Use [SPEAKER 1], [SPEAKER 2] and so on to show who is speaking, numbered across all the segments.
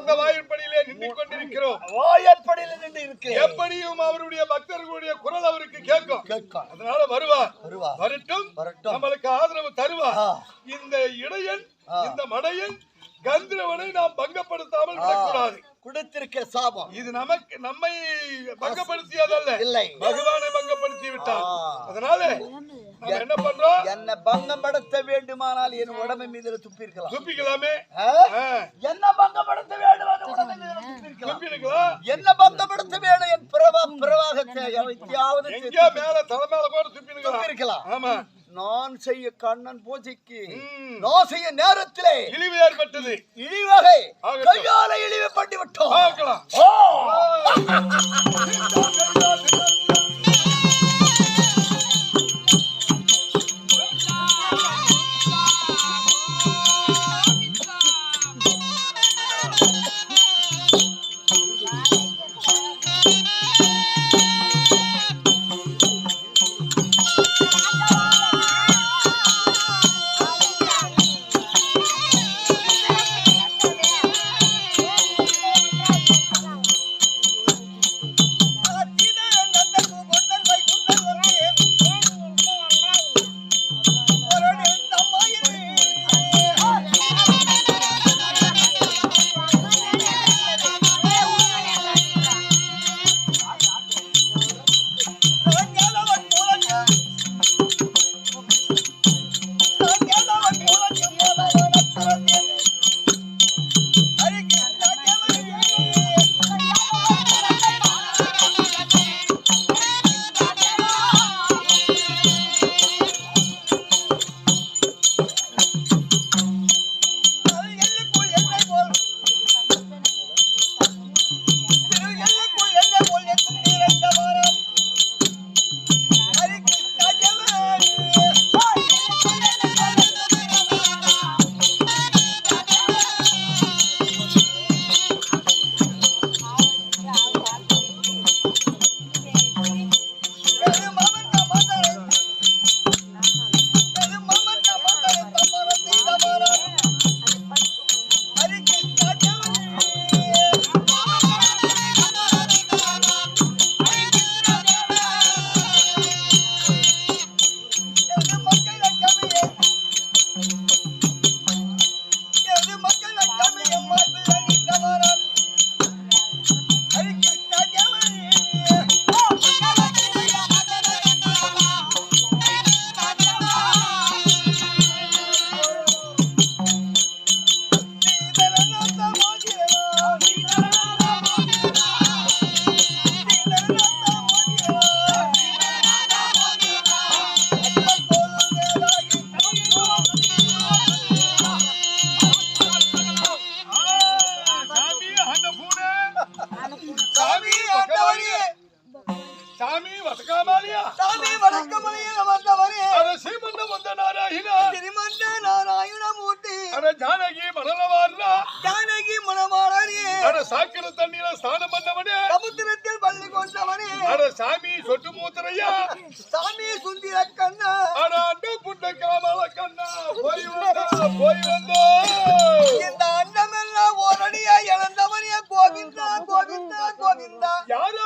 [SPEAKER 1] அந்த வாயற்படியிலே நின்று கொண்டிருக்கிறோம் வாயற்படியில நின்று இருக்கு எப்படியும் அவருடைய பக்தர்களுடைய குரல் அவருக்கு கேட்கும்.
[SPEAKER 2] கேட்கும்.
[SPEAKER 1] அதனால வருவா
[SPEAKER 2] வருவா
[SPEAKER 1] வரட்டும்.
[SPEAKER 2] வரட்டும்.
[SPEAKER 1] நம்மளுக்கு ஆதரவு
[SPEAKER 2] தருவா
[SPEAKER 1] இந்த இடையன் இந்த மடையன் கந்திரவனை நாம் பங்கப்படுத்தாமல் விடக்கூடாது.
[SPEAKER 2] கொடுத்திருக்க சாபம்.
[SPEAKER 1] இது நமக்கு நம்மை பங்கப்படுத்தியதல்ல.
[SPEAKER 2] இல்லை.
[SPEAKER 1] பகவானை பங்கப்படுத்தி விட்டார்
[SPEAKER 2] ஆ.
[SPEAKER 1] அதனால என்ன பண்றோம்?
[SPEAKER 2] என்ன பங்கப்படுத்த வேண்டுமானால் என் உடம்பு மீது துப்பிருக்கலாம்
[SPEAKER 1] துப்பிக்கலாமே.
[SPEAKER 2] என்ன பங்கப்படுத்த வேண்டும் என்ன பங்கப்படுத்த வேண்டும் என் பிரபா பிரவாகத்தை
[SPEAKER 1] எங்கேயோ மேல தலை மேல கூட
[SPEAKER 2] துப்பிருக்கலாம்
[SPEAKER 1] ஆமா.
[SPEAKER 2] நான் செய்ய கண்ணன் பூஜைக்கு. நான் செய்ய நேரத்திலே
[SPEAKER 1] இழிவு ஏற்பட்டது.
[SPEAKER 2] இழிவகை. கையால இழிவு பண்ணி விட்டோம்
[SPEAKER 1] அட ஜானகி மணலவாரா
[SPEAKER 2] ஜானகி மணமாளனே
[SPEAKER 1] அட சாக்கிர தண்ணீர ஸ்நானம் பண்ணவனே.
[SPEAKER 2] சமுத்திரத்தில் பள்ளி கொண்டவனே.
[SPEAKER 1] அட சாமி சொட்டு மூத்திரையா?
[SPEAKER 2] சாமி சுந்திர கண்ணா.
[SPEAKER 1] அட அண்ட புண்ட காமல கண்ணா. போய் வந்தா போய் வந்தோ.
[SPEAKER 2] இந்த அண்டமெல்லாம் ஓரடியா இழந்தவனே. கோவிந்தா கோவிந்தா கோவிந்தா.
[SPEAKER 1] யார்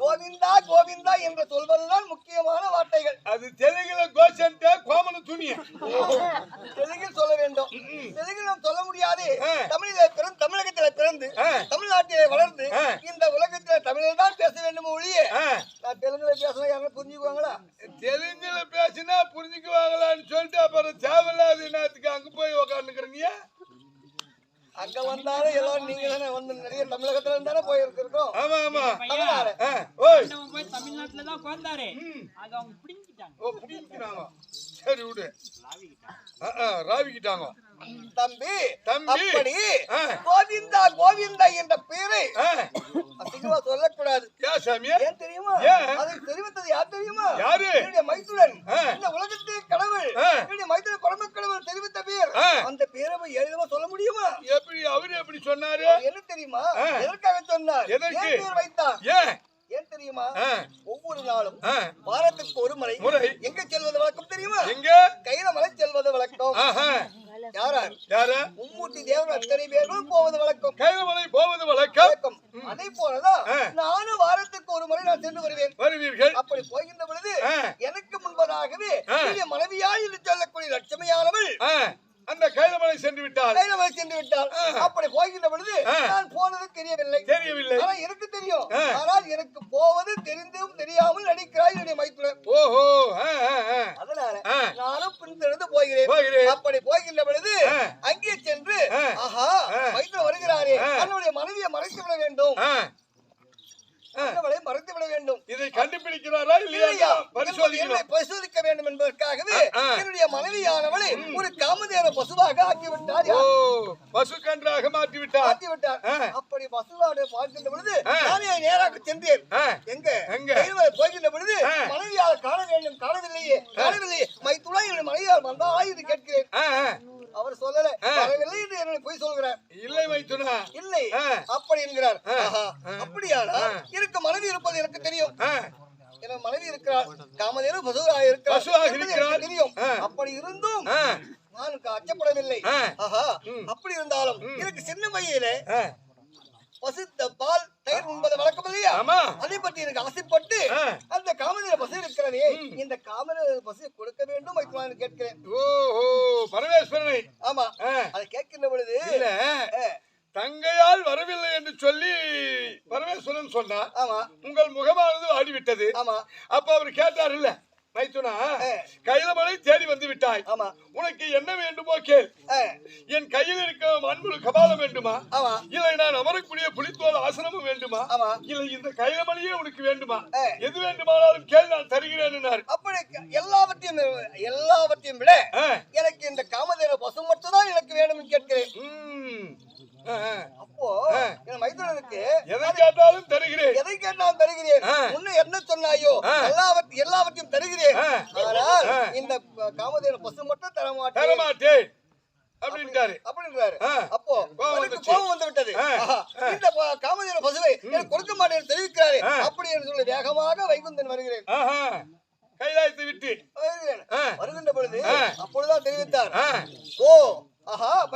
[SPEAKER 2] கோவிந்தா கோவிந்தா என்று சொல்வதுதான் முக்கியமான வார்த்தைகள்.
[SPEAKER 1] அது தெலுங்குல கோசன்ட்டு கோமல துணிய.
[SPEAKER 2] தெலுங்கில் சொல்ல வேண்டும். தெலுங்கில் நாம் சொல்ல முடியாது. தமிழிலே பிறந்து தமிழகத்திலே பிறந்து. தமிழ்நாட்டிலே வளர்ந்து. இந்த உலகத்திலே தமிழில் தான் பேச வேண்டும் ஒழிய நான் தெலுங்குல பேசினா யாரும் புரிஞ்சுக்குவாங்களா?
[SPEAKER 1] தெலுங்குல பேசினா புரிஞ்சுக்குவாங்களான்னு சொல்லிட்டு அப்புறம் தேவையில்லாத நேரத்துக்கு அங்க போய் உக்காந்துக்கிறீங்க?
[SPEAKER 2] அங்க வந்தாலும் எல்லாரும் நீங்க தானே வந்து நிறைய தமிழகத்துல இருந்து தானே போயிருக்கிறோம்
[SPEAKER 1] ஆமா. ஆமா
[SPEAKER 3] அண்ணன் போய் தமிழ்நாட்டுல தான்
[SPEAKER 1] ம்.
[SPEAKER 3] அது அவங்க பிடிங்கிட்டாங்க.
[SPEAKER 1] ஓ புடிக்கிறாங்க சரி விடு. ராவிக்கிட்டாங்க.
[SPEAKER 2] தம்பி
[SPEAKER 1] தம்பி.
[SPEAKER 2] அப்படி. கோவிந்தா கோவிந்தா என்ற பெயரை
[SPEAKER 1] ஆ,
[SPEAKER 2] அதிகமா சொல்லக்கூடாது.
[SPEAKER 1] ஏன் சாமி?
[SPEAKER 2] ஏன் தெரியுமா? அதை தெரிவித்தது யார் தெரியுமா?
[SPEAKER 1] யாரு?
[SPEAKER 2] மைத்துடன்
[SPEAKER 1] ஆ.
[SPEAKER 2] இந்த உலகத்தின் கடவுள்
[SPEAKER 1] ஆ.
[SPEAKER 2] என்னுடைய மைத்துடன் பரம கடவுள் தெரிவித்த பெயர்
[SPEAKER 1] ஆ.
[SPEAKER 2] அந்த பெயரை போய் எழுதமா சொல்ல முடியுமா
[SPEAKER 1] எப்படி அவரு எப்படி அப்படி சொன்னாரு
[SPEAKER 2] என்ன தெரியுமா
[SPEAKER 1] ஆ.
[SPEAKER 2] எதற்காக சொன்னார்
[SPEAKER 1] எதற்கு?
[SPEAKER 2] ஏன் பேர் வைத்தார்
[SPEAKER 1] ஏன்
[SPEAKER 2] ஏன் தெரியுமா
[SPEAKER 1] ஆ,
[SPEAKER 2] ஒவ்வொரு நாளும்
[SPEAKER 1] ஆ,
[SPEAKER 2] வாரத்துக்கு ஒரு முறை
[SPEAKER 1] முறை.
[SPEAKER 2] எங்க செல்வது வழக்கம் தெரியுமா
[SPEAKER 1] எங்க
[SPEAKER 2] கைலமலை செல்வது வழக்கம்
[SPEAKER 1] ஆஹா
[SPEAKER 2] யாரார்
[SPEAKER 1] யாரு
[SPEAKER 2] மும்மூர்த்தி தேவன் அத்தனை பேரும் போவது வழக்கம்
[SPEAKER 1] கைலமலை போவது வழக்கம்
[SPEAKER 2] வழக்கம் அதே போலதான்
[SPEAKER 1] ஆ.
[SPEAKER 2] நானும் வாரத்துக்கு ஒரு முறை நான் சென்று வருவேன்
[SPEAKER 1] வருவீர்கள்
[SPEAKER 2] அப்படி போகின்ற பொழுது
[SPEAKER 1] ஆ.
[SPEAKER 2] எனக்கு முன்பதாகவே
[SPEAKER 1] ஆ.
[SPEAKER 2] நீங்க மனைவியாய் என்று சொல்லக்கூடிய
[SPEAKER 1] ஆ, அந்த கைலமலை சென்று விட்டார்
[SPEAKER 2] கைலமலை சென்று விட்டாள்
[SPEAKER 1] ஆ.
[SPEAKER 2] அப்படி போகின்ற பொழுது. நான் போனது தெரியவில்லை
[SPEAKER 1] தெரியவில்லை
[SPEAKER 2] ஆனா எனக்கு தெரியும். ஆனால் எனக்கு போவது தெரிந்தும் தெரியாமல் நடிக்கிறாய் என்னுடைய மைத்துனர்
[SPEAKER 1] ஓஹோ.
[SPEAKER 2] அதனால. நானும் பின்தொடர்ந்து போகிறேன்
[SPEAKER 1] போகிறேன்.
[SPEAKER 2] அப்படி போகின்ற பொழுது. அங்கே சென்று. ஆஹா. மைத்துனர் வருகிறாரே. தன்னுடைய மனைவியை மறைத்து விட வேண்டும். அவளை மறைத்து விட வேண்டும்
[SPEAKER 1] இதை கண்டுபிடிக்கிறாரா இல்லையா
[SPEAKER 2] பரிசோதிக்க வேண்டும் என்பதற்காகவே. என்னுடைய மனைவியானவளை ஒரு காமதேவ பசுவாக ஆக்கிவிட்டார்?
[SPEAKER 1] பசு கன்றாக மாற்றி விட்டார்
[SPEAKER 2] ஆக்கிவிட்டார்
[SPEAKER 1] ஆ.
[SPEAKER 2] அப்படி பசுவாடு பார்க்கின்ற பொழுது. நானே நேராக சென்றேன் எங்க
[SPEAKER 1] எங்க?
[SPEAKER 2] போகின்ற பொழுது. மனைவியால் காண வேண்டும் காணவில்லையே காணவில்லையே மைத்துளா என்னுடைய மனைவியால் வந்தாய் என்று கேட்கிறேன். அவர் சொல்லல. வரவில்லை என்று என்னை போய் சொல்கிறார்.
[SPEAKER 1] இல்லை மைத்துனா
[SPEAKER 2] இல்லை. அப்படி என்கிறார். அப்படியானா. எனக்கு மனைவி இருப்பது எனக்கு தெரியும். என் மனைவி இருக்கிறார் காமதேனு பசுவாக இருக்கிறார் தெரியும். அப்படி இருந்தும் நான் அச்சப்படவில்லை. அப்படி இருந்தாலும். எனக்கு சின்ன வயதிலே. பசுத்த பால் தயிர் உண்பது வழக்கம் இல்லையா
[SPEAKER 1] ஆமா.
[SPEAKER 2] அதை பற்றி எனக்கு ஆசைப்பட்டு. அந்த காமதேவ பசு இருக்கிறதே
[SPEAKER 1] ம்.
[SPEAKER 2] இந்த காமதேவ பசு கொடுக்க வேண்டும் வைத்துவான்னு கேட்கிறேன்.
[SPEAKER 1] ஓஹோ பரமேஸ்வரனை.
[SPEAKER 2] ஆமா. அதை கேட்கின்ற பொழுது
[SPEAKER 1] இல்ல. தங்கையால் வரவில்லை என்று சொல்லி பரமேஸ்வரன் சொன்னார்.
[SPEAKER 2] ஆமா.
[SPEAKER 1] உங்கள் முகமானது ஆடிவிட்டது
[SPEAKER 2] ஆமா.
[SPEAKER 1] அப்ப அவர் கேட்டார் இல்ல. மைத்துனா. கைலமலை தேடி வந்து விட்டாய்.
[SPEAKER 2] ஆமா.
[SPEAKER 1] உனக்கு என்ன வேண்டுமோ கேள். என் கையில் இருக்க அன்புல கபாலம் வேண்டுமா?
[SPEAKER 2] ஆமா.
[SPEAKER 1] இல்லை நான் அமரக்கூடிய புலித்தோல் ஆசனமும் வேண்டுமா?
[SPEAKER 2] ஆமா.
[SPEAKER 1] இல்லை இந்த கைலமலையே உனக்கு வேண்டுமா. எது வேண்டுமானாலும் கேள் நான் தருகிறேன்
[SPEAKER 2] அப்படி எல்லாவற்றையும் எல்லாவற்றையும் விட. எனக்கு இந்த காமதேவ பசு மட்டும் தான் எனக்கு வேண்டும் கேட்கிறேன். அப்போ மைத்துனருக்கு
[SPEAKER 1] எதை கேட்டாலும் தருகிறேன்
[SPEAKER 2] எதை கேட்டாலும் தருகிறேன். முன்ன என்ன சொன்னாயோ. எல்லாவற்றையும் எல்லாவற்றையும் தருகிறேன். ஆனால். இந்த காமதேவ பசு மட்டும் தர மாட்டேன் அப்படின்றாரு
[SPEAKER 1] ஆ.
[SPEAKER 2] அப்போ
[SPEAKER 1] வந்துச்சு.
[SPEAKER 2] கோபம் வந்து விட்டது. இந்த காமதேவ பசுவை எனக்கு கொடுக்க மாட்டேன் தெரிவிக்கிறாரே. அப்படி என்று சொல்லி வேகமாக வைகுந்தன் வருகிறேன்
[SPEAKER 1] கைலாயத்தை விட்டு.
[SPEAKER 2] வருகின்ற பொழுது. அப்பொழுதுதான் தெரிவித்தார் ஓ ஆஹா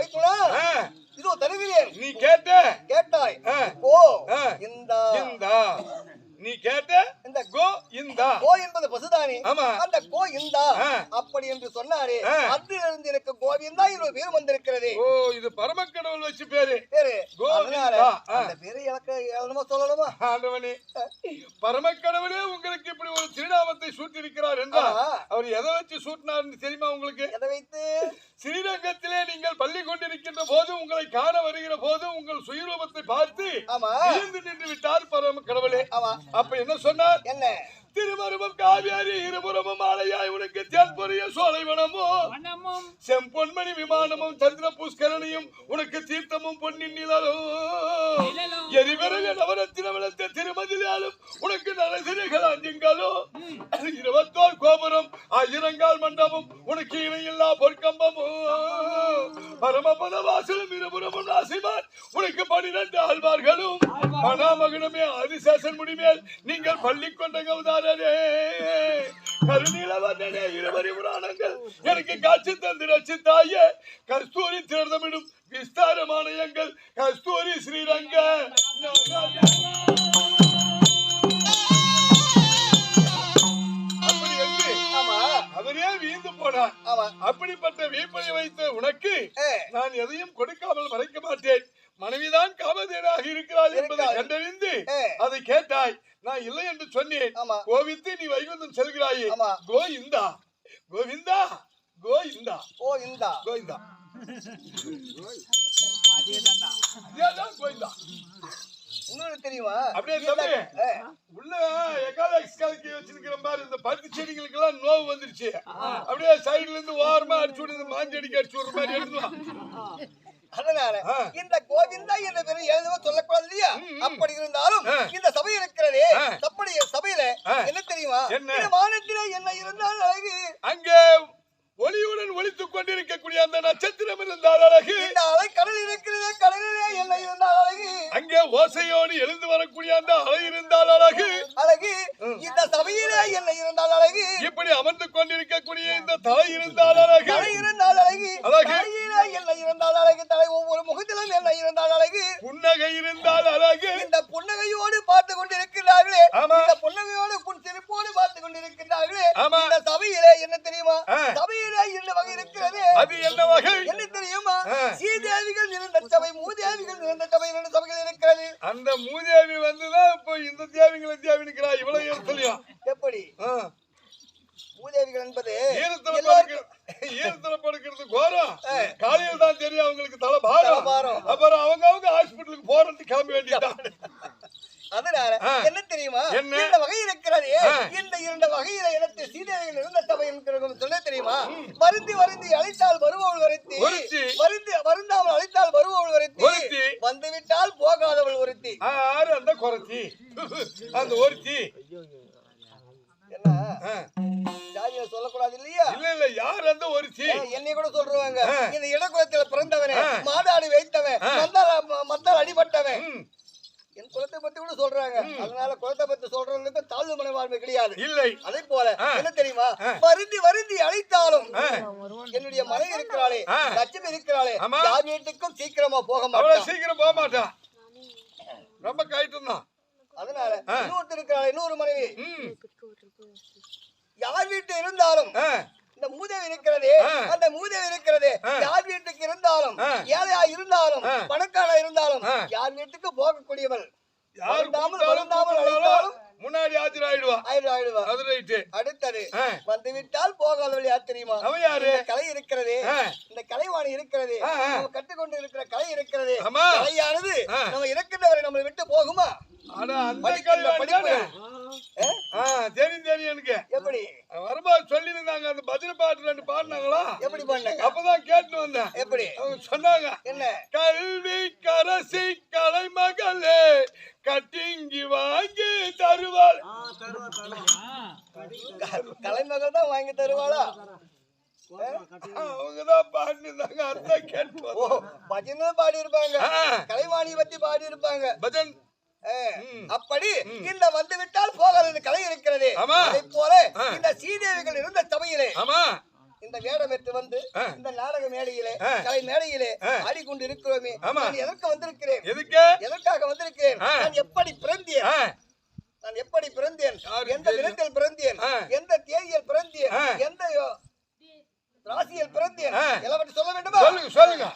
[SPEAKER 1] ஆ.
[SPEAKER 2] இதோ தருகிறேன்.
[SPEAKER 1] நீ கேட்ட.
[SPEAKER 2] கேட்டாய்.
[SPEAKER 1] ஆ.
[SPEAKER 2] இந்த.
[SPEAKER 1] இந்தா. நீ கேட்ட
[SPEAKER 2] இந்த
[SPEAKER 1] கோ இந்தா.
[SPEAKER 2] கோ என்பது பசுதானே.
[SPEAKER 1] ஆமா.
[SPEAKER 2] அந்த கோ இந்தா. அப்படி என்று சொன்னாரே. அதிலிருந்து எனக்கு கோவிந்தா ஒரு பேர் வந்திருக்கிறது.
[SPEAKER 1] ஓ இது பரமக்கடவுள் வச்சு பேரு.
[SPEAKER 2] பேரு.
[SPEAKER 1] கோவிந்தா.
[SPEAKER 2] அந்த பேரை எனக்கு எவ்வளவோ சொல்லணுமா?
[SPEAKER 1] ஆண்டவனே பரமக்கடவுளே உங்களுக்கு இப்படி ஒரு திருநாமத்தை சூட்டியிருக்கிறார் என்றால்
[SPEAKER 2] ஆ.
[SPEAKER 1] அவர் எதை வச்சு சூட்டினார்னு தெரியுமா உங்களுக்கு?
[SPEAKER 2] எதை வைத்து?
[SPEAKER 1] ஸ்ரீரங்கத்திலே நீங்கள் பள்ளி கொண்டிருக்கின்ற போது உங்களை காண வருகிற போது உங்கள் சுயரூபத்தை பார்த்து நின்று விட்டார் பரம கடவுளே.
[SPEAKER 2] ஆமா.
[SPEAKER 1] அப்ப என்ன சொன்னார்
[SPEAKER 2] என்ன?
[SPEAKER 1] திருமருமம் காவியாரி இருபுறமும் ஆலையாய் உனக்கு தேன்பொரிய சோலைவனமோ
[SPEAKER 3] வண்ணமும்
[SPEAKER 1] செம்பொன்மணி விமானமும் சந்திர புஷ்கரணியும் உனக்கு தீர்த்தமும் பொன்னின் நிழலும். எரிவிறகு நவரத்தின விளத்த திருமதிலாலும் உனக்கு நரசிறைகள் அஞ்சுங்களும். இருபத்தோர் கோபுரம் ஆயிரங்கால் மண்டபம் உனக்கு இணையில்லா பொற்கம்பமும். பரமபத வாசலும் இருபுறமும் நாசிமார் உனக்கு பனிரெண்டு ஆழ்வார்களும். பணாமகனமே ஆதிசேஷன் முடிமேல் நீங்கள் பள்ளி கொண்ட கௌதாரரே கருநீல வந்தனே இருவரி புராணங்கள். எனக்கு காட்சி தந்து ரச்சித்தாய
[SPEAKER 2] இன்னொன்னு தெரியுமா
[SPEAKER 1] அப்படியே தம்பி. உள்ள எக்காலக்ஸ் கலக்கி வச்சிருக்கிற மாதிரி இந்த பருத்தி செடிகளுக்கு எல்லாம் நோவு வந்துருச்சு அப்படியே சைடுல இருந்து ஓரமா அடிச்சு விடு இந்த மாஞ்சி அடிக்க அடிச்சு விடுற மாதிரி எடுத்துலாம்
[SPEAKER 2] அதனால. இந்த கோவிந்தா என்ற பேரை எழுதவோ சொல்லக்கூடாது இல்லையா. அப்படி இருந்தாலும். இந்த சபை இருக்கிறதே. அப்படி சபையில. என்ன தெரியுமா வானத்திலே என்ன இருந்தால் அழகு
[SPEAKER 1] அங்கே ஒளியுடன் ஒளித்துக் கொண்டிருக்கக்கூடிய அந்த நட்சத்திரம் இருந்தால் அழகு.
[SPEAKER 2] கடல் இருக்கிறதே கடலிலே என்ன
[SPEAKER 1] ஓசையோடு எழுந்து வரக்கூடிய அந்த அலை இருந்தால் அழகு.
[SPEAKER 2] அழகு இந்த சபையிலே என்ன இருந்தால் அழகு.
[SPEAKER 1] இப்படி அமர்ந்து கொண்டிருக்கக்கூடிய இந்த தலை இருந்தால் அழகு.
[SPEAKER 2] தலை இருந்தால் அழகு.
[SPEAKER 1] அழகு.
[SPEAKER 2] என்ன இருந்தால் அழகு. தலை ஒவ்வொரு முகத்திலும் என்ன இருந்தால் அழகு.
[SPEAKER 1] புன்னகை இருந்தால் அழகு.
[SPEAKER 2] இந்த புன்னகையோடு பார்த்து கொண்டிருக்கிறார்களே. இந்த புன்னகையோடு பார்த்து கொண்டிருக்கிறார்களே
[SPEAKER 1] ஆமா.
[SPEAKER 2] இந்த சபையிலே என்ன தெரியுமா. சபையிலே என்ன வகை இருக்கிறது?
[SPEAKER 1] அது என்ன வகை?
[SPEAKER 2] என்ன தெரியுமா. சீதேவிகள் இருந்த சபை மூதேவிகள் இருந்த சபை இரண்டு சபைகள் இருக்கிறது.
[SPEAKER 1] அந்த மூதேவி வந்துதான் இப்போ இந்த தேவிங்களை தேவி நிக்கிறா இவ்வளவு இடத்துலயும்
[SPEAKER 2] எப்படி. மூதேவிகள் என்பது
[SPEAKER 1] ஈரத்துல படுக்கிறது கோரம். காலையில் தான் தெரியும் அவங்களுக்கு தலை பாரம். அப்புறம் அவங்க அவங்க ஹாஸ்பிட்டலுக்கு போறதுக்கு கிளம்ப வேண்டியதுதான்.
[SPEAKER 2] அதனால. என்ன தெரியுமா? இந்த வகை இருக்கிறது. இந்த இரண்டு வகையில எனக்கு சீதேவிகள் இருந்த சபை சொல்ல தெரியுமா வருந்தி வருந்தி அழைத்தால் வருபவள் வருத்தி. வருந்தி வருந்தாமல் அழைத்தால் வருபவள் வருத்தி
[SPEAKER 1] ஒருத்தி.
[SPEAKER 2] வந்து விட்டால் போகாதவள் ஒருத்தி
[SPEAKER 1] ஆறு அந்த குறைச்சி அந்த ஒருத்தி.
[SPEAKER 2] ஜாதியில சொல்லக்கூடாது இல்லையா
[SPEAKER 1] இல்ல இல்ல யார் அந்த ஒருத்தி
[SPEAKER 2] ஏன் என்னை கூட சொல்றாங்க. இந்த இடக்குலத்துல பிறந்தவனே
[SPEAKER 1] ஆ.
[SPEAKER 2] மாடாடி வைத்தவன் மத்தால் மத்தால் அடிபட்டவன். என் குலத்தை பத்தி கூட சொல்றாங்க அதனால குலத்தை பத்தி சொல்றவங்களுக்கு தாழ்வு மனவாழ்மை கிடையாது
[SPEAKER 1] இல்லை
[SPEAKER 2] அதே போல. என்ன தெரியுமா. வருந்தி வருந்தி அழைத்தாலும். என்னுடைய மனைவி இருக்கிறாளே. லட்சுமி இருக்கிறாளே. யார் வீட்டுக்கும் சீக்கிரமா போக மாட்டான்
[SPEAKER 1] சீக்கிரம் போக மாட்டான் ரொம்ப தான்
[SPEAKER 2] அதனால
[SPEAKER 1] ஆ.
[SPEAKER 2] இன்னொருத்தர் இருக்கிறாளே இன்னொரு மனைவி. யார் வீட்டு இருந்தாலும். இந்த மூதேவி இருக்கிறதே. அந்த மூதேவி இருக்கிறதே. யார் வீட்டுக்கு இருந்தாலும். ஏழையா இருந்தாலும். பணக்காரா இருந்தாலும். யார் வீட்டுக்கு போகக்கூடியவள்
[SPEAKER 1] முன்னாடி
[SPEAKER 2] ஆயிடுவா
[SPEAKER 1] அது ரைட்டு
[SPEAKER 2] அடுத்தது. வந்து விட்டால் போகாதவள் யார் தெரியுமா
[SPEAKER 1] அவன் யாரு
[SPEAKER 2] இந்த கலை இருக்கிறதே. இந்த கலைவாணி இருக்கிறது. நம்ம கற்றுக்கொண்டு இருக்கிற கலை இருக்கிறது. கலையானது. நம்ம இருக்கின்றவரை நம்மளை விட்டு போகுமா
[SPEAKER 1] ஆனா அந்த
[SPEAKER 2] படிப்பு
[SPEAKER 1] தெரியும் தெரியும் எனக்கு.
[SPEAKER 2] எப்படி?
[SPEAKER 1] வரும்போது சொல்லி இருந்தாங்க அந்த பதில் பாட்டு ரெண்டு பாடினாங்களா?
[SPEAKER 2] எப்படி பண்ணாங்க
[SPEAKER 1] அப்பதான் கேட்டு வந்தேன்.
[SPEAKER 2] எப்படி?
[SPEAKER 1] அவங்க சொன்னாங்க
[SPEAKER 2] என்ன?
[SPEAKER 1] கல்வி கரசி கலைமகளே கட்டிங்கி வாங்கி தருவாள்
[SPEAKER 2] க- கலைமகள் தான் வாங்கி தருவாளா
[SPEAKER 1] அவங்கதான் பாடினாங்க அதான் கேட்டு
[SPEAKER 2] ஓ
[SPEAKER 1] வந்தோம்.
[SPEAKER 2] பஜனை பாடி இருப்பாங்க
[SPEAKER 1] ஆ.
[SPEAKER 2] கலைவாணி பத்தி பாடி இருப்பாங்க
[SPEAKER 1] பஜன் ம்.
[SPEAKER 2] அப்படி இந்த வந்து விட்டால் போகாத இந்த கலை இருக்கிறது
[SPEAKER 1] ஆமா.
[SPEAKER 2] அதை போல
[SPEAKER 1] ஆ.
[SPEAKER 2] இந்த சீதேவிகள் இருந்த சபையிலே
[SPEAKER 1] ஆமா
[SPEAKER 2] இந்த வேடம் எடுத்து வந்து
[SPEAKER 1] ஆ.
[SPEAKER 2] இந்த நாடக மேடையிலே
[SPEAKER 1] ஆ.
[SPEAKER 2] கலை மேடையிலே
[SPEAKER 1] ஆ.
[SPEAKER 2] ஆடிக்கொண்டு இருக்கிறோமே
[SPEAKER 1] ஆமா.
[SPEAKER 2] நான் எதற்கு வந்திருக்கிறேன்
[SPEAKER 1] எதுக்கு
[SPEAKER 2] எதற்காக வந்திருக்கிறேன்
[SPEAKER 1] ஆ.
[SPEAKER 2] நான் எப்படி பிறந்தேன்
[SPEAKER 1] ஆ,
[SPEAKER 2] நான் எப்படி பிறந்தேன்
[SPEAKER 1] யாருக்கு
[SPEAKER 2] எந்த
[SPEAKER 1] தெரியும்?
[SPEAKER 2] தினத்தில் பிறந்தேன்
[SPEAKER 1] ஆ.
[SPEAKER 2] எந்த தேதியில் பிறந்தேன்
[SPEAKER 1] ஆ.
[SPEAKER 2] எந்த ராசியில் பிறந்தேன். எல்லாவற்றையும் சொல்ல வேண்டுமா?
[SPEAKER 1] சொல்லுங்க சொல்லுங்க.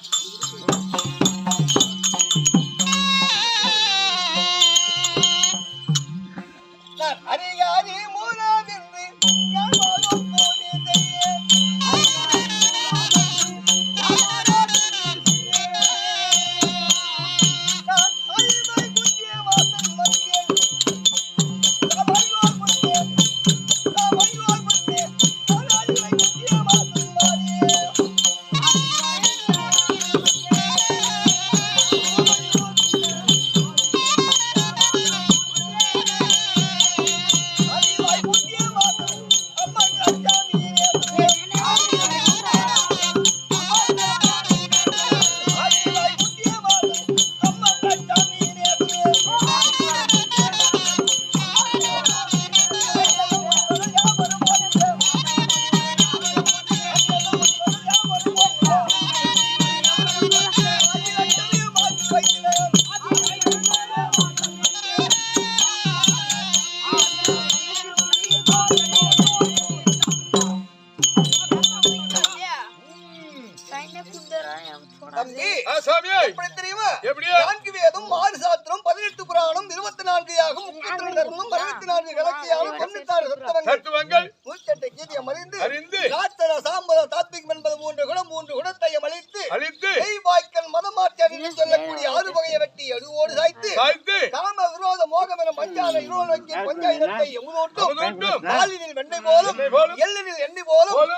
[SPEAKER 2] இருபத்தி நான்கு யாகும் முப்பத்தி ரெண்டு தர்மம் அறுபத்தி நான்கு கலக்கியாலும் தொண்ணூத்தாறு சத்தவங்கள்.
[SPEAKER 1] தத்துவங்கள்
[SPEAKER 2] நூற்றெட்டு கீதியம் அறிந்து
[SPEAKER 1] அறிந்து.
[SPEAKER 2] நாத்தர சாம்பத தாத்விகம் என்பது மூன்று குணம் மூன்று குணத்தையும் அழித்து
[SPEAKER 1] அழித்து.
[SPEAKER 2] வாய்க்கல் மதமாற்றி சொல்லக்கூடிய ஆறு வகையை வெட்டி அழுவோடு சாய்த்து
[SPEAKER 1] சாய்த்து.
[SPEAKER 2] காம விரோத மோகம் என மஞ்சான இருநோக்கி பஞ்சாயிரத்தை எமுதோட்டும். பாலினில் வெண்ணெய் போலும்
[SPEAKER 1] வெண்ணெய் போலும்.
[SPEAKER 2] எள்ளெனில் எண்ணெய் போலும்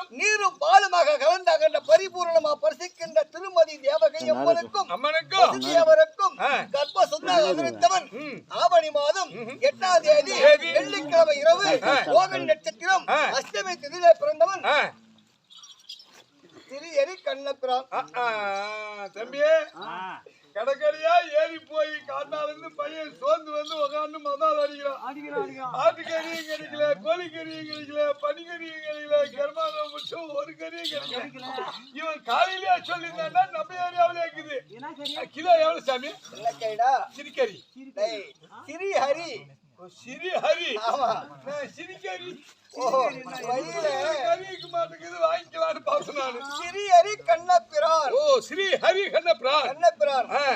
[SPEAKER 2] கோவில் நட்சத்திரம். அஷ்டமி திதியிலே பிறந்தவன் திரு எரி
[SPEAKER 1] ஆ, தம்பியே கடற்கரையா ஏறி போய் காட்டால இருந்து பையன் சோர்ந்து வந்து உட்காந்து மதால் அடிக்கிறான். ஆட்டுக்கறியும் கிடைக்கல கோழிக்கறியும் கிடைக்கல பனிக்கறியும் கிடைக்கல கருமானம் மட்டும் ஒரு கறியும் கிடைக்கல. இவன் காலையிலேயே சொல்லியிருந்தாண்டா நம்ம ஏரியாவிலே இருக்குது. கிலோ எவ்வளவு சாமி? சிரிக்கறி
[SPEAKER 2] டேய் சிறி ஹரி
[SPEAKER 1] சிறி ஹரி.
[SPEAKER 2] சிறி ஹரி.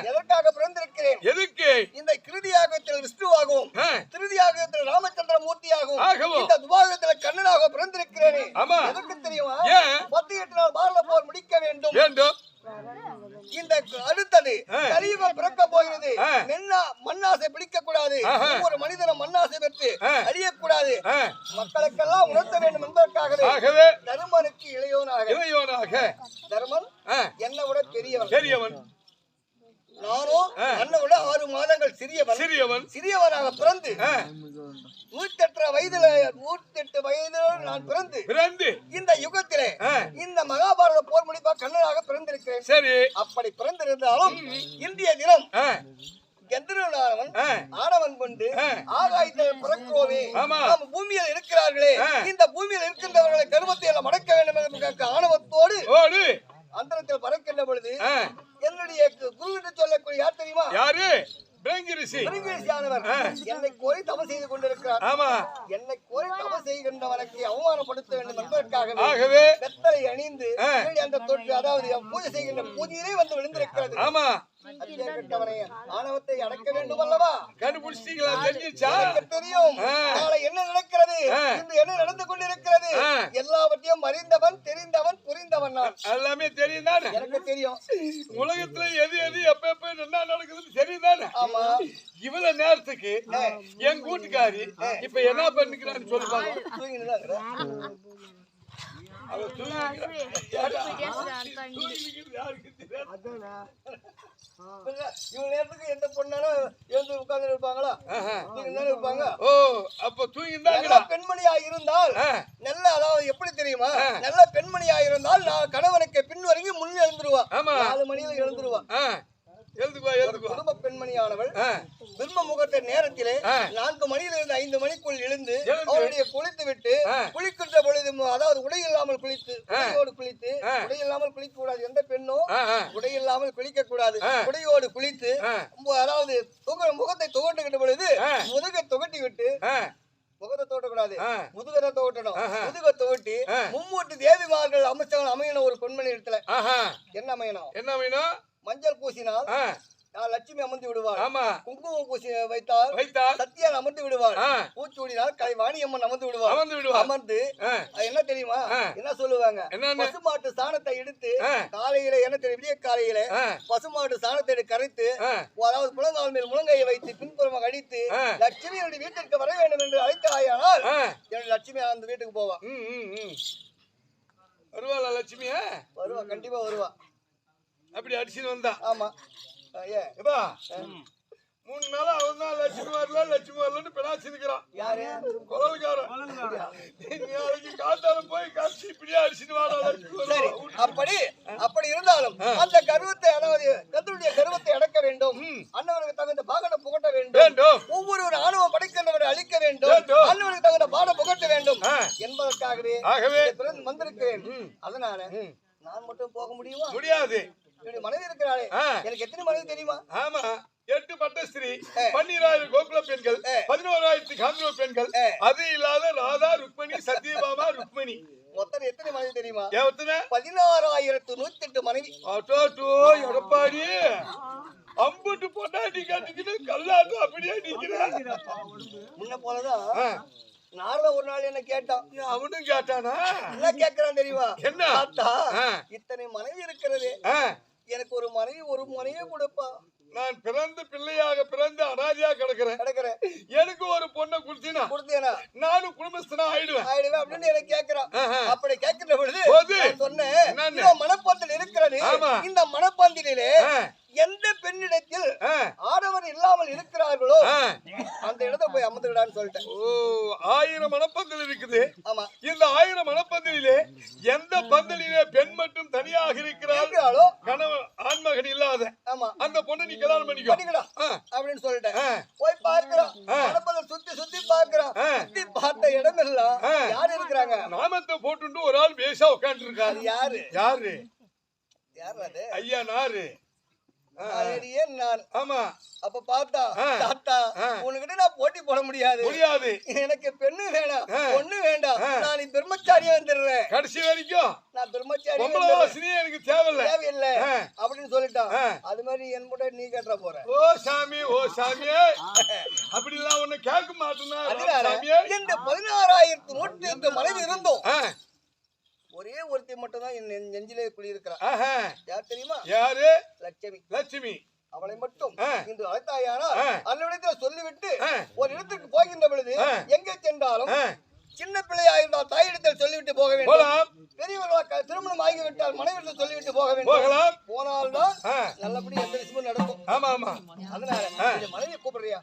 [SPEAKER 2] எதற்காக பிறந்திருக்கிறேன்?
[SPEAKER 1] எதுக்கு?
[SPEAKER 2] இந்த கிருதியாகத்தில் விஷ்ணுவாகவும் திருதியாகத்தில் ராமச்சந்திர மூர்த்தியாகவும். இந்த துபாகத்தில் கண்ணனாக பிறந்திருக்கிறேனே.
[SPEAKER 1] ஆமா.
[SPEAKER 2] எதற்கு தெரியுமா? பத்து எட்டு நாள் பாரத போர் முடிக்க வேண்டும்.
[SPEAKER 1] வேண்டும்.
[SPEAKER 2] இந்த அடுத்தது. கலியுகம் பிறக்க போகிறது. மென்னா மண்ணாசை பிடிக்க கூடாது. ஒவ்வொரு மனிதனும் மண்ணாசை பெற்று. அழியக்கூடாது. மக்களுக்கெல்லாம் உணர்த்த வேண்டும் என்பதற்காகவே தருமனுக்கு இளையோனாக.
[SPEAKER 1] இளையோனாக.
[SPEAKER 2] தருமன் என்னை விட பெரியவன்.
[SPEAKER 1] பெரியவன்.
[SPEAKER 2] நானும். என்னை விட ஆறு மாதங்கள் சிறியவன்.
[SPEAKER 1] சிறியவன்.
[SPEAKER 2] சிறியவனாக பிறந்து
[SPEAKER 1] ஆ,
[SPEAKER 2] நூற்றெட்டு வயதுல நூற்றெட்டு வயதில் நான் பிறந்து
[SPEAKER 1] பிறந்து
[SPEAKER 2] இந்த யுகத்திலே. இந்த மகாபாரத போர் முடிப்பா கண்ணனாக பிறந்திருக்கிறேன்
[SPEAKER 1] சரி
[SPEAKER 2] அப்படி பிறந்திருந்தாலும் இந்திய தினம் கந்தர்வனானவன். ஆடவன் கொண்டு
[SPEAKER 1] ஆ.
[SPEAKER 2] ஆகாயத்தில் பிறக்கிறோமே
[SPEAKER 1] ஆமா.
[SPEAKER 2] நாம் பூமியில் இருக்கிறார்களே. இந்த பூமியில் இருக்கின்றவர்களை கருமத்தை எல்லாம் மடக்க வேண்டும் என்பதற்காக ஆணவத்தோடு
[SPEAKER 1] ஓடு
[SPEAKER 2] அந்தரத்தில் பறக்கின்ற பொழுது
[SPEAKER 1] ஆ,
[SPEAKER 2] என்னுடைய கு- குரு என்று சொல்லக்கூடிய யார் தெரியுமா
[SPEAKER 1] யாரு பிறங்கி ரிஷி
[SPEAKER 2] பிருங்கேசியானவர்
[SPEAKER 1] ஆ.
[SPEAKER 2] என்னை கோரி தவம் செய்து கொண்டிருக்கிறார்.
[SPEAKER 1] ஆமா.
[SPEAKER 2] என்னை கோரி தவம் செய்கின்றவனுக்கு அவமானப்படுத்த வேண்டும் என்பதற்காகவே வெத்தலை அணிந்து அந்த தொட்டு அதாவது பூஜை செய்கின்ற பூஜையிலே வந்து விழுந்திருக்கிறது.
[SPEAKER 1] ஆமா.
[SPEAKER 2] ஆணவத்தை அடக்க வேண்டும் அல்லவா?
[SPEAKER 1] கண்டுபிடிச்சிட்டீங்களா தெரிஞ்சிச்சா
[SPEAKER 2] எனக்கு தெரியும். நாளை என்ன நடக்கிறது. இன்று என்ன நடந்து கொண்டிருக்கிறது. எல்லாவற்றையும் அறிந்தவன் தெரிந்தவன் புரிந்தவன் நான்.
[SPEAKER 1] எல்லாமே தெரியும் தானே
[SPEAKER 2] எனக்கு தெரியும்.
[SPEAKER 1] உலகத்துல எது எது எப்ப எப்ப என்ன நடக்குதுன்னு தெரியும் தானே
[SPEAKER 2] ஆமா.
[SPEAKER 1] இவ்வளவு நேரத்துக்கு என் கூட்டுக்காரி இப்ப என்ன பண்ணிக்கிறான்னு சொல்லி பாருங்க
[SPEAKER 2] தூங்கிட்டு தான் இருக்கிறேன்.
[SPEAKER 1] அவ தூங்கிக்கிறா. ஏடா, தூங்கிக்கிறது யாருக்கு தெரியாது?
[SPEAKER 2] இல்ல, இவ்வளவு நேரத்துக்கு எந்த பொண்ணாலும் எழுந்து உட்கார்ந்து இருப்பாங்களா? இருப்பாங்க.
[SPEAKER 1] ஓ அப்ப தூங்கிந்தாங்கடா
[SPEAKER 2] நல்ல பெண்மணியா இருந்தால்
[SPEAKER 1] ஆ.
[SPEAKER 2] நல்ல அதாவது எப்படி தெரியுமா. நல்ல பெண்மணியா இருந்தால் நான் கணவனுக்கு பின் வரைங்கி முன் எழுந்துருவா.
[SPEAKER 1] ஆமா.
[SPEAKER 2] நாலு மணியில எழுந்துருவா.
[SPEAKER 1] ஆ. எழுதுக்குவா எழுதுக்குவா
[SPEAKER 2] குடும்ப பெண்மணியானவள்
[SPEAKER 1] ஆ
[SPEAKER 2] பிரம்ம முகூர்த்த நேரத்திலே. நான்கு மணியிலிருந்து ஐந்து மணிக்குள் எழுந்து. அவருடைய குளித்து விட்டு. குளிக்கின்ற பொழுது அதாவது உடை இல்லாமல் குளித்து உடையோடு குளித்து
[SPEAKER 1] ஆ.
[SPEAKER 2] உடை இல்லாமல் குளிக்க கூடாது எந்த
[SPEAKER 1] ஆ
[SPEAKER 2] உடை இல்லாமல் குளிக்க கூடாது. உடையோடு குளித்து அதாவது முகத்தை துவட்டுகின்ற பொழுது. முதுகை துவட்டி விட்டு முகத்தை துவட்டக்கூடாது
[SPEAKER 1] ஆ.
[SPEAKER 2] முதுகத்தை துவட்டணும்
[SPEAKER 1] ஆஹா.
[SPEAKER 2] முதுகை துவட்டி
[SPEAKER 1] ஆ.
[SPEAKER 2] மும்மூட்டு தேவிமார்கள் அமைச்சவன் அமையணும் ஒரு பெண்மணி இடத்துல என்ன அமையணும்
[SPEAKER 1] என்ன வேணும்
[SPEAKER 2] மஞ்சள் பூசினால் நான் லட்சுமி அமர்ந்து விடுவாள்.
[SPEAKER 1] ஆமா.
[SPEAKER 2] குங்குமம் பூசி வைத்தால்
[SPEAKER 1] வைத்தால்
[SPEAKER 2] சத்தியால் அமர்ந்து விடுவாள். பூச்சூடினால் கலைவாணி அம்மன் அமர்ந்து விடுவாள்.
[SPEAKER 1] அமர்ந்து விடுவா
[SPEAKER 2] அமர்ந்து என்ன தெரியுமா. என்ன சொல்லுவாங்க? பசுமாட்டு சாணத்தை எடுத்து. காலையில என்ன தெரியும்? விடிய காலையில பசுமாட்டு சாணத்தை கரைத்து அதாவது முழங்கால் மேல் முழங்கையை வைத்து பின்புறமாக அடித்து. லட்சுமி என்னுடைய வீட்டிற்கு வர வேண்டும் என்று அழைத்தாயானால்
[SPEAKER 1] ஆ.
[SPEAKER 2] என்னுடைய லட்சுமி அந்த வீட்டுக்கு போவா.
[SPEAKER 1] வருவாளா லட்சுமியா?
[SPEAKER 2] வருவா கண்டிப்பா வருவா.
[SPEAKER 1] அப்படி அடிச்சுன்னு வந்தா.
[SPEAKER 2] ஆமா.
[SPEAKER 1] எப்பா மூணு நாளா அவன் தான் லட்சுமி வரல லட்சுமி வரலன்னு பெனாச்சு நிக்கிறான்.
[SPEAKER 2] யாரு?
[SPEAKER 1] குரலுக்காரன் நீ நாளைக்கு காத்தால போய் காட்சி இப்படியே அடிச்சுட்டு வாடா
[SPEAKER 2] சரி. அப்படி அப்படி இருந்தாலும் அந்த கருவத்தை அதாவது கத்தருடைய கருவத்தை அடக்க வேண்டும்.
[SPEAKER 1] ம்.
[SPEAKER 2] அன்னவருக்கு தகுந்த பாகனை புகட்ட வேண்டும்.
[SPEAKER 1] வேண்டும்.
[SPEAKER 2] ஒவ்வொரு ஒரு ஆணவம் படைக்கின்றவரை அழிக்க வேண்டும். அன்னவருக்கு தகுந்த பாடம் புகட்ட வேண்டும். என்பதற்காகவே பிறந்து வந்திருக்கிறேன். அதனால. நான் மட்டும் போக முடியுமா?
[SPEAKER 1] முடியாது.
[SPEAKER 2] என்னுடைய மனைவி இருக்கிறாளே. எனக்கு எத்தனை மனைவி தெரியுமா?
[SPEAKER 1] ஆமா. எட்டு பட்டஸ்திரீ பன்னிராயிரம் கோகுல பெண்கள் பதினோராயிரத்தி காந்திர பெண்கள் அது இல்லாத ராதா ருக்மணி சத்யபாமா ருக்மணி.
[SPEAKER 2] மொத்தம் எத்தனை மனைவி தெரியுமா?
[SPEAKER 1] எத்தனை
[SPEAKER 2] பதினாறாயிரத்து நூத்தி எட்டு மனைவி
[SPEAKER 1] அட்டோட்டோ எடப்பாடி. அம்புட்டு பொண்டாட்டி கட்டிக்கிட்டு கல்லாட்டம் அப்படியே நிக்கிறேன்
[SPEAKER 2] முன்ன போலதான்.
[SPEAKER 1] ஆ,
[SPEAKER 2] நாரத ஒரு நாள் என்ன கேட்டான்?
[SPEAKER 1] அவனும் கேட்டானா?
[SPEAKER 2] என்ன கேட்கறான் தெரியுமா?
[SPEAKER 1] என்ன?
[SPEAKER 2] இத்தனை மனைவி இருக்கிறதே. எனக்கு ஒரு மனைவி ஒரு மனைவி கொடுப்பா.
[SPEAKER 1] நான் பிறந்து பிள்ளையாக பிறந்து அனாதியா கிடக்குறேன்.
[SPEAKER 2] கிடக்குறேன்.
[SPEAKER 1] எனக்கு ஒரு பொண்ணை கொடுத்தீனா?
[SPEAKER 2] கொடுத்தேனா?
[SPEAKER 1] நானும் குடும்பஸ்தனா ஆயிடுவேன்.
[SPEAKER 2] ஆயிடுவேன் அப்படின்னு எனக்கு கேட்கிறான்
[SPEAKER 1] ஆஹா.
[SPEAKER 2] அப்படி கேட்கிற பொழுது சொன்னேன் மனப்பந்தில் இருக்கிறது. இந்த மனப்பந்திலே எந்த பெண்ணிடத்தில் ஆடவர் இல்லாமல் இருக்கிறார்களோ. அந்த இடத்தை போய் அமர்ந்துடான்னு சொல்லிட்டேன்.
[SPEAKER 1] ஓ ஆயிரம் மணப்பந்தல் இருக்குது.
[SPEAKER 2] ஆமா.
[SPEAKER 1] இந்த ஆயிரம் மணப்பந்தலிலே எந்த பந்தலிலே பெண் மட்டும் தனியாக இருக்கிறாளோ? கணவன் ஆண்மகன் இல்லாத.
[SPEAKER 2] ஆமா.
[SPEAKER 1] அந்த பொண்ணை நீ கல்யாணம் பண்ணிக்கோ.
[SPEAKER 2] பண்ணிக்கடா
[SPEAKER 1] ஆ,
[SPEAKER 2] அப்படின்னு சொல்லிட்டேன். போய் பார்க்கிறோம் மணப்பந்தல் சுத்தி சுத்தி பார்க்கிறோம். சுத்தி பார்த்த இடமெல்லாம்
[SPEAKER 1] ஆ.
[SPEAKER 2] யார் இருக்கிறாங்க?
[SPEAKER 1] நாமத்தை போட்டுட்டு ஒரு ஆள் பேசா உட்காந்து இருக்காரு
[SPEAKER 2] அது யாரு?
[SPEAKER 1] யாரு?
[SPEAKER 2] யார் அது?
[SPEAKER 1] ஐயா நாரு.
[SPEAKER 2] அடியே நான்?
[SPEAKER 1] ஆமா.
[SPEAKER 2] அப்ப பார்த்தா. தாத்தா நான் போட்டி போட முடியாது.
[SPEAKER 1] முடியாது.
[SPEAKER 2] எனக்கு பெண்ணு வேணாம். பொண்ணு வேண்டாம். நான் நீ பிரம்மச்சாரியா வந்துடுறேன்.
[SPEAKER 1] கடைசி வரைக்கும்.
[SPEAKER 2] நான் பிரம்மச்சாரி
[SPEAKER 1] எனக்கு தேவையில்ல.
[SPEAKER 2] தேவையில்லை. அப்படின்னு சொல்லிட்டான். அது மாதிரி என் கூட நீ கட்டுற போற.
[SPEAKER 1] ஓ சாமி ஓ சாமி. அப்படி எல்லாம் ஒண்ணு கேட்க மாட்டேன்னா
[SPEAKER 2] இந்த பதினாறாயிரத்து நூற்றி எட்டு மனைவி இருந்தோம். ஒரே ஒருத்தி மட்டும் தான் என் நெஞ்~ நெஞ்சிலே குடியிருக்கிறார்
[SPEAKER 1] ஆஹா.
[SPEAKER 2] யார் தெரியுமா?
[SPEAKER 1] யாரு?
[SPEAKER 2] லட்சுமி.
[SPEAKER 1] லட்சுமி.
[SPEAKER 2] அவளை மட்டும். இன்று அழைத்தாயானால்
[SPEAKER 1] ஆ.
[SPEAKER 2] அன்னிடத்தில் சொல்லிவிட்டு. ஒரு இடத்துக்கு போகின்ற பொழுது. எங்கே சென்றாலும் சின்ன பிள்ளையாயிருந்தால் தாயிடத்தில் சொல்லிவிட்டு போக வேண்டும்.
[SPEAKER 1] போலாம்
[SPEAKER 2] பெரியவர்களா திருமணம் ஆகிவிட்டால் மனைவிடத்தில் சொல்லிவிட்டு போக வேண்டும். போனால்தான்
[SPEAKER 1] ஆ,
[SPEAKER 2] நல்லபடி எந்த விஷயமும் நடக்கும்.
[SPEAKER 1] ஆமா ஆமா
[SPEAKER 2] அதனால மனைவியை கூப்பிடுறியா?